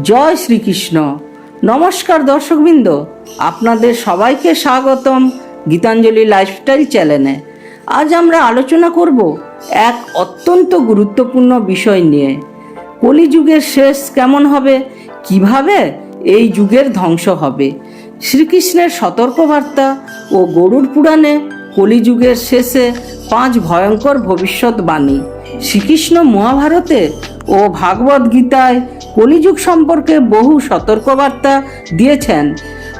জয় শ্রীকৃষ্ণ। নমস্কার দর্শকবৃন্দ, আপনাদের সবাইকে স্বাগতম গীতাঞ্জলি লাইফস্টাইল চ্যানেলে। আজ আমরা আলোচনা করব এক অত্যন্ত গুরুত্বপূর্ণ বিষয় নিয়ে। কলিযুগের শেষ কেমন হবে? কীভাবে এই যুগের ধ্বংস হবে? শ্রীকৃষ্ণের সতর্কবার্তা ও গরুর পুরাণে কলিযুগের শেষে পাঁচ ভয়ঙ্কর ভবিষ্যৎবাণী। শ্রীকৃষ্ণ মহাভারতে ও ভাগবত গীতায় কলিযুগ সম্পর্কে বহু সতর্কবার্তা দিয়েছেন।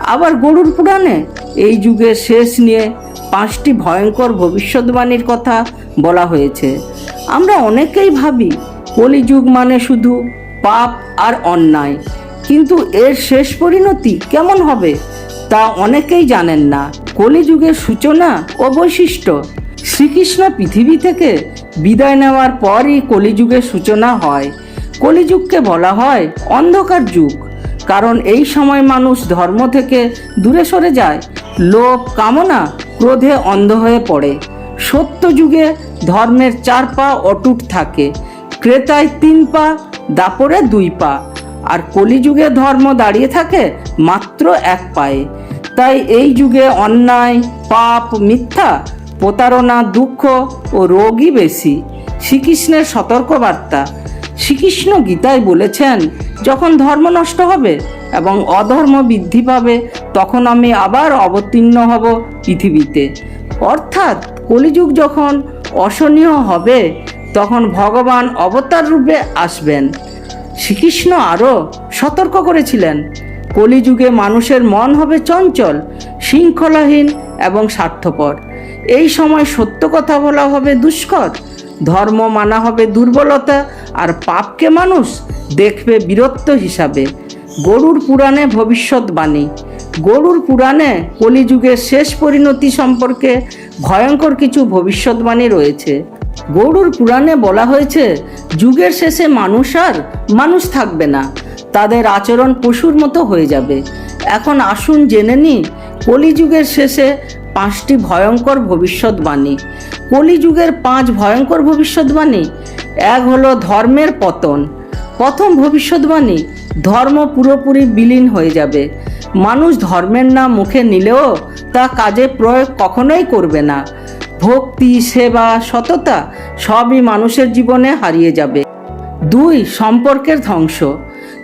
আবার গরুর পুরাণে এই যুগের শেষ নিয়ে পাঁচটি ভয়ঙ্কর ভবিষ্যৎবাণীর কথা বলা হয়েছে। আমরা অনেকেই ভাবি, কলিযুগ মানে শুধু পাপ আর অন্যায়। কিন্তু এর শেষ পরিণতি কেমন হবে, তা অনেকেই জানেন না। কলিযুগের সূচনা ও বৈশিষ্ট্য। শ্রীকৃষ্ণ পৃথিবী থেকে বিদায় নেওয়ার পরই কলিযুগের সূচনা হয়। কলিযুগকে বলা হয় অন্ধকার যুগ। কারণ এই সময় মানুষ ধর্ম থেকে দূরে সরে যায়। লোভ, কামনা, ক্রোধে অন্ধ হয়ে পড়ে। সত্য যুগে ধর্মের চার পা অটুট থাকে। ক্রেতায় তিন পা, দাপরে দুই পা। আর কলিযুগে ধর্ম দাঁড়িয়ে থাকে মাত্র এক পায়ে। তাই এই যুগে অন্যায়, পাপ, মিথ্যা প্রতারণা, দুঃখ ও রোগই বেশি। শ্রীকৃষ্ণের সতর্কবার্তা। শ্রীকৃষ্ণ গীতায় বলেছেন, যখন ধর্ম নষ্ট হবে এবং অধর্ম বৃদ্ধি পাবে, তখন আমি আবার অবতীর্ণ হব পৃথিবীতে। অর্থাৎ কলিযুগ যখন অসহনীয় হবে, তখন ভগবান অবতার রূপে আসবেন। শ্রীকৃষ্ণ আরও সতর্ক করেছিলেন, কলিযুগে মানুষের মন হবে চঞ্চল, শৃঙ্খলাহীন এবং স্বার্থপর। এই সময় সত্য কথা বলা হবে দুষ্কর, ধর্ম মানা হবে দুর্বলতা, আর পাপকে মানুষ দেখবে বীরত্ব হিসাবে। গরুর পুরাণে ভবিষ্যৎবাণী। গরুর পুরাণে কলিযুগের শেষ পরিণতি সম্পর্কে ভয়ঙ্কর কিছু ভবিষ্যৎবাণী রয়েছে। গরুর পুরাণে বলা হয়েছে, যুগের শেষে মানুষ আর মানুষ থাকবে না, তাদের আচরণ পশুর মতো হয়ে যাবে। এখন আসুন জেনে নিই, কলিযুগের শেষে পাঁচটি ভয়ঙ্কর ভবিষ্যৎবাণী। কলিযুগের পাঁচ ভয়ঙ্কর ভবিষ্যৎবাণী, এক হলো ধর্মের পতন। প্রথম ভবিষ্যৎবাণী, ধর্ম পুরোপুরি বিলীন হয়ে যাবে। মানুষ ধর্মের নাম মুখে নিলেও তা কাজে প্রয়োগ কখনোই করবে না। ভক্তি, সেবা, সততা সবই মানুষের জীবনে হারিয়ে যাবে। দুই, সম্পর্কের ধ্বংস।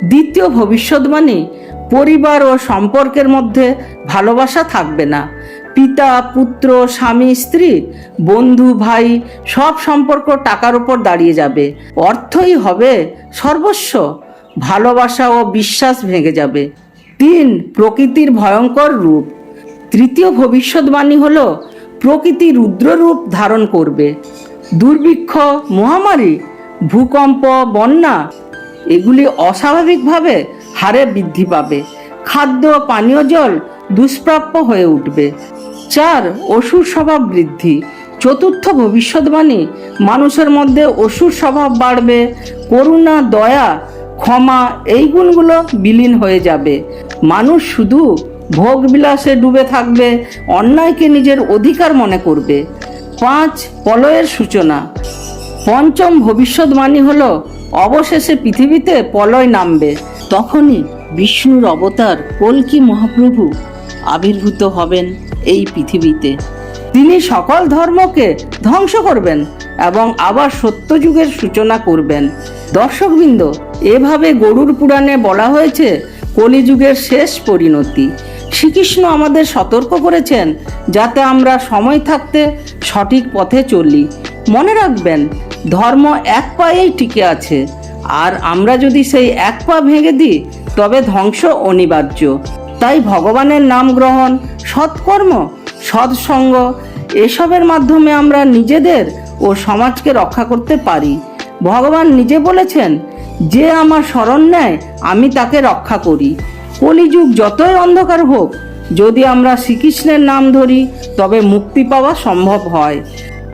দ্বিতীয় ভবিষ্যৎবাণী, পরিবার ও সম্পর্কের মধ্যে ভালোবাসা থাকবে না। পিতা, পুত্র, স্বামী, স্ত্রী, বন্ধু, ভাই, সব সম্পর্ক টাকার উপর দাঁড়িয়ে যাবে। অর্থই হবে সর্বস্ব। ভালোবাসা ও বিশ্বাস ভেঙে যাবে। তিন, প্রকৃতির ভয়ঙ্কর রূপ। তৃতীয়, ভবিষ্যৎবাণী হলো প্রকৃতি রুদ্ররূপ ধারণ করবে। দুর্ভিক্ষ, মহামারী, ভূকম্প, বন্যা, এগুলি অস্বাভাবিকভাবে হারে বৃদ্ধি পাবে। খাদ্য, পানীয় জল দুষ্প্রাপ্য হয়ে উঠবে। চার, অসুর স্বভাব বৃদ্ধি। চতুর্থ, ভবিষ্যৎবাণী। মানুষের মধ্যে অসুর স্বভাব বাড়বে। করুণা, দয়া, ক্ষমা, এই গুণগুলো বিলীন হয়ে যাবে। মানুষ শুধু ভোগ বিলাসে ডুবে থাকবে, অন্যায়কে নিজের অধিকার মনে করবে। পাঁচ প্রলয়ের সূচনা। পঞ্চম, ভবিষ্যৎবাণী হলো, অবশেষে পৃথিবীতে প্রলয় নামবে। তখনই বিষ্ণুর অবতার কল্কি মহাপ্রভু আবির্ভূত হবেন এই পৃথিবীতে। তিনি সকল ধর্মকে ধ্বংস করবেন এবং আবার সত্যযুগের সূচনা করবেন। দর্শকবৃন্দ, এভাবে গরুর পুরাণে বলা হয়েছে, কলিযুগের শেষ পরিণতি। শ্রীকৃষ্ণ আমাদের সতর্ক করেছেন যাতে আমরা সময় থাকতে সঠিক পথে চলি। মনে রাখবেন, ধর্ম এক পায়েই টিকে আছে। আর আমরা যদি সেই এক পা ভেঙে দিই, তবে ধ্বংস অনিবার্য। তাই ভগবানের নাম গ্রহণ, সৎকর্ম, সৎসঙ্গ, এসবের মাধ্যমে আমরা নিজেদের ও সমাজকে রক্ষা করতে পারি। ভগবান নিজে বলেছেন, যে আমার শরণ নেয়, আমি তাকে রক্ষা করি। কলিযুগ যতই অন্ধকার হোক, যদি আমরা শ্রীকৃষ্ণের নাম ধরি, তবে মুক্তি পাওয়া সম্ভব হয়।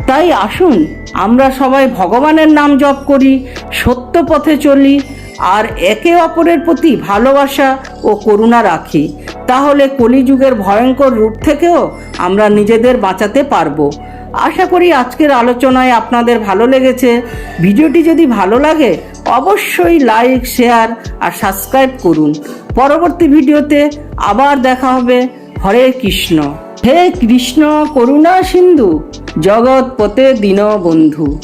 তাই আসুন, আমরা সবাই ভগবানের নাম জপ করি, সত্য পথে চলি আর একে অপরের প্রতি ভালোবাসা ও করুণা রাখি। তাহলে কলিযুগের ভয়ঙ্কর রূপ থেকেও আমরা নিজেদের বাঁচাতে পারব। আশা করি আজকের আলোচনায় আপনাদের ভালো লেগেছে। ভিডিওটি যদি ভালো লাগে, অবশ্যই লাইক, শেয়ার আর সাবস্ক্রাইব করুন। পরবর্তী ভিডিওতে আবার দেখা হবে। হরে কৃষ্ণ। হে কৃষ্ণ করুণা সিন্ধু জগৎ পতে দীনবন্ধু।